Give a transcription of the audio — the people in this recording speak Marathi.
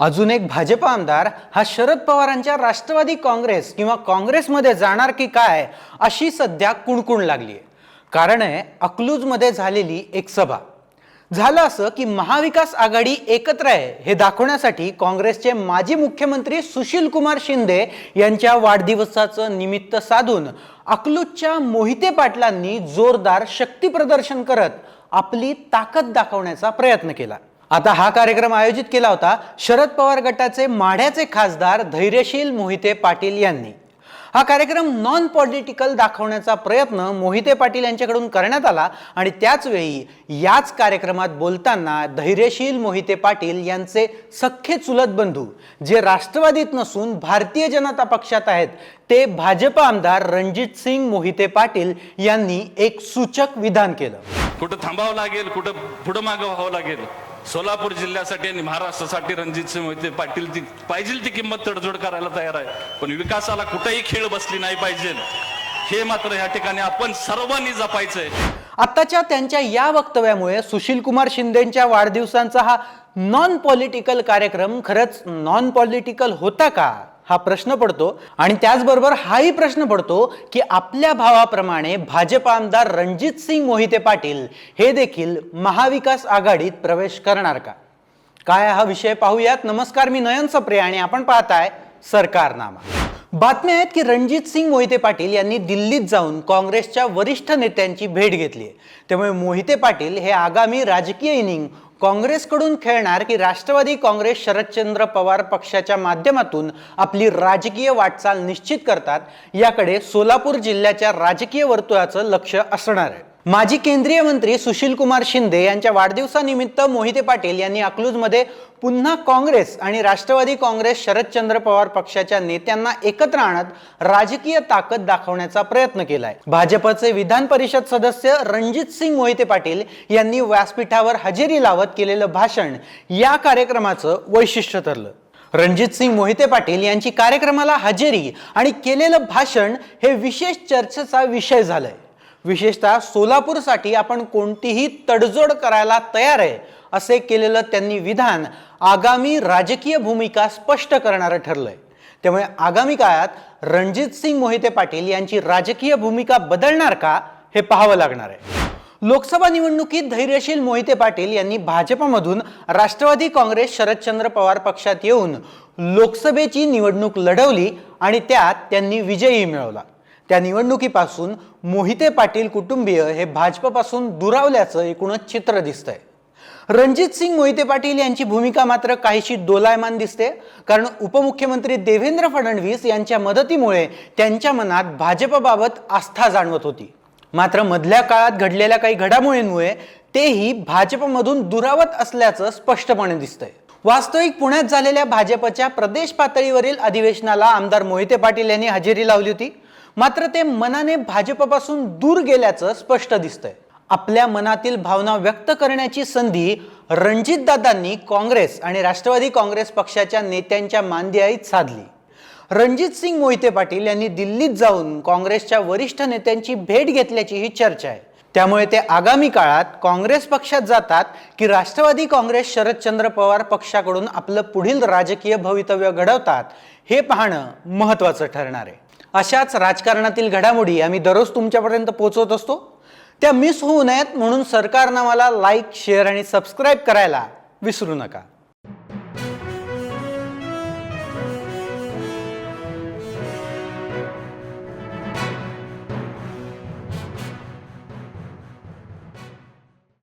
अजून एक भाजप आमदार हा शरद पवारांच्या राष्ट्रवादी काँग्रेस किंवा काँग्रेसमध्ये जाणार की काय अशी सध्या कुणकुण लागली आहे कारण आहे अकलूजमध्ये झालेली एक सभा. झालं असं की महाविकास आघाडी एकत्र आहे हे दाखवण्यासाठी काँग्रेसचे माजी मुख्यमंत्री सुशील कुमार शिंदे यांच्या वाढदिवसाचं निमित्त साधून अकलूजच्या मोहिते पाटलांनी जोरदार शक्ती प्रदर्शन करत आपली ताकद दाखवण्याचा प्रयत्न केला. आता हा कार्यक्रम आयोजित केला होता शरद पवार गटाचे माढ्याचे खासदार धैर्यशील मोहिते पाटील यांनी. हा कार्यक्रम नॉन पॉलिटिकल दाखवण्याचा प्रयत्न मोहिते पाटील यांच्याकडून करण्यात आला आणि त्याचवेळी याच कार्यक्रमात बोलताना धैर्यशील मोहिते पाटील यांचे सख्खे चुलत बंधू जे राष्ट्रवादीत नसून भारतीय जनता पक्षात आहेत ते भाजप आमदार रणजित सिंग मोहिते पाटील यांनी एक सूचक विधान केलं. कुठं थांबावं लागेल कुठं पुढं मागं व्हावं लागेल सोलापूर जिल्ह्यासाठी आणि महाराष्ट्रासाठी रणजितसिंह मोहिते पाटील ती पाहिजे ती किंमत तडजोड करायला तयार आहे. पण विकासाला कुठेही खेळ बसली नाही पाहिजे. हे मात्र या ठिकाणी आपण सर्वांनी जपायचंय. आत्ताच्या त्यांच्या या वक्तव्यामुळे सुशील कुमार शिंदेच्या वाढदिवसांचा हा नॉन पॉलिटिकल कार्यक्रम खरंच नॉन पॉलिटिकल होता का? हा प्रश्न पडतो आणि त्याचबरोबर हाही प्रश्न पडतो की आपल्या भावाप्रमाणे भाजप आमदार रणजित सिंग मोहिते पाटील हे देखील महाविकास आघाडीत प्रवेश करणार का? काय हा विषय पाहूयात. नमस्कार मी नयन सप्रे आणि आपण पाहताय सरकारनामा. बातम्या आहेत की रणजित सिंग मोहिते पाटील यांनी दिल्लीत जाऊन काँग्रेसच्या वरिष्ठ नेत्यांची भेट घेतली आहे. त्यामुळे मोहिते पाटील हे आगामी राजकीय इनिंग काँग्रेसकडून खेळणार की राष्ट्रवादी काँग्रेस शरदचंद्र पवार पक्षाच्या माध्यमातून आपली राजकीय वाटचाल निश्चित करतात? याकडे सोलापूर जिल्ह्याच्या राजकीय वर्तुळाचं लक्ष असणार आहे. माजी केंद्रीय मंत्री सुशील कुमार शिंदे यांच्या वाढदिवसानिमित्त मोहिते पाटील यांनी अकलूजमध्ये पुन्हा काँग्रेस आणि राष्ट्रवादी काँग्रेस शरदचंद्र पवार पक्षाच्या नेत्यांना एकत्र आणत राजकीय ताकद दाखवण्याचा प्रयत्न केलाय. भाजपचे विधान परिषद सदस्य रणजित सिंग मोहिते पाटील यांनी व्यासपीठावर हजेरी लावत केलेलं भाषण या कार्यक्रमाचं वैशिष्ट्य ठरलं. रणजित सिंग मोहिते पाटील यांची कार्यक्रमाला हजेरी आणि केलेलं भाषण हे विशेष चर्चेचा विषय झालाय. विशेषतः सोलापूरसाठी आपण कोणतीही तडजोड करायला तयार आहे असे केलेलं त्यांनी विधान आगामी राजकीय भूमिका स्पष्ट करणारं ठरलंय. त्यामुळे आगामी काळात रणजित सिंग मोहिते पाटील यांची राजकीय भूमिका बदलणार का हे पाहावं लागणार आहे. लोकसभा निवडणुकीत धैर्यशील मोहिते पाटील यांनी भाजपमधून राष्ट्रवादी काँग्रेस शरदचंद्र पवार पक्षात येऊन लोकसभेची निवडणूक लढवली आणि त्यात त्यांनी विजयही मिळवला. त्या निवडणुकीपासून मोहिते पाटील कुटुंबीय हे भाजपपासून दुरावल्याचं एकूणच चित्र दिसतंय. रणजित सिंग मोहिते पाटील यांची भूमिका मात्र काहीशी दोलायमान दिसते. कारण उपमुख्यमंत्री देवेंद्र फडणवीस यांच्या मदतीमुळे त्यांच्या मनात भाजपबाबत आस्था जाणवत होती. मात्र मधल्या काळात घडलेल्या काही घडामोडींमुळे तेही भाजपमधून दुरावत असल्याचं स्पष्टपणे दिसतंय. वास्तविक पुण्यात झालेल्या भाजपच्या प्रदेश पातळीवरील अधिवेशनाला आमदार मोहिते पाटील यांनी हजेरी लावली होती. मात्र ते मनाने भाजपपासून दूर गेल्याचं स्पष्ट दिसतंय. आपल्या मनातील भावना व्यक्त करण्याची संधी रणजितदादांनी काँग्रेस आणि राष्ट्रवादी काँग्रेस पक्षाच्या नेत्यांच्या मानदियाईत साधली. रणजित सिंग मोहिते पाटील यांनी दिल्लीत जाऊन काँग्रेसच्या वरिष्ठ नेत्यांची भेट घेतल्याची ही चर्चा आहे. त्यामुळे ते आगामी काळात काँग्रेस पक्षात जातात की राष्ट्रवादी काँग्रेस शरदचंद्र पवार पक्षाकडून आपलं पुढील राजकीय भवितव्य घडवतात हे पाहणं महत्त्वाचं ठरणार आहे. अशाच राजकारणातील घडामोडी आम्ही दररोज तुमच्यापर्यंत पोहोचवत असतो. त्या मिस होऊ नयेत म्हणून सरकारनं मला लाईक शेअर आणि सबस्क्राईब करायला विसरू नका.